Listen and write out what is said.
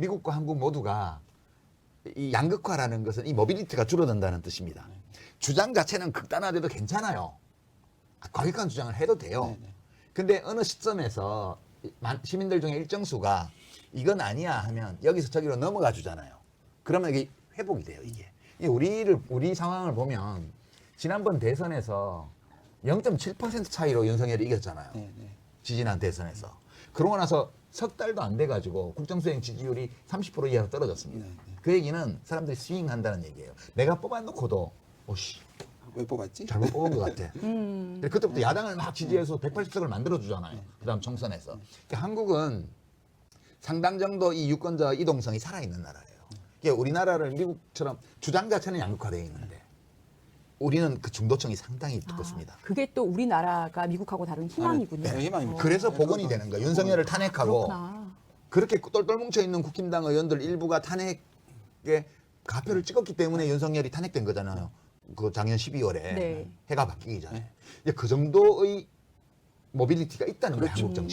미국과 한국 모두가 이 양극화라는 것은 이 모빌리티가 줄어든다는 뜻입니다. 주장 자체는 극단화돼도 괜찮아요. 아, 과격한 주장을 해도 돼요. 네, 네. 근데 어느 시점에서 시민들 중에 일정 수가 이건 아니야 하면 여기서 저기로 넘어가 주잖아요. 그러면 이게 회복이 돼요, 이게. 이 우리를 우리 상황을 보면 지난번 대선에서 0.7% 차이로 윤석열이 이겼잖아요. 네, 네. 지지난 대선에서. 그러고 나서 석 달도 안 돼 가지고 국정수행 지지율이 30% 이하로 떨어졌습니다. 네, 네. 그 얘기는 사람들이 스윙한다는 얘기예요. 내가 뽑아놓고도 오씨 왜 뽑았지? 잘못 뽑은 것 같아. 음. 근데 그때부터 야당을 막 지지해서 180석을 만들어 주잖아요. 그 다음 총선에서. 그러니까 한국은 상당 정도 이 유권자 이동성이 살아있는 나라예요. 그러니까 우리나라를 미국처럼 주장 자체는 양극화되어 있는데 우리는 그 중도층이 상당히 두껍습니다. 아, 그게 또 우리나라가 미국하고 다른 희망이군요. 네, 희망입니다. 그래서 네, 복원이 되는 거예요. 윤석열을 탄핵하고 그렇구나. 그렇게 똘똘 뭉쳐 있는 국힘당 의원들 일부가 탄핵에 가표를 찍었기 때문에 윤석열이 탄핵된 거잖아요. 그 작년 12월에 네. 해가 바뀌기 전에. 이제 그 정도의 모빌리티가 있다는 거예요. 그렇죠. 한국 정치.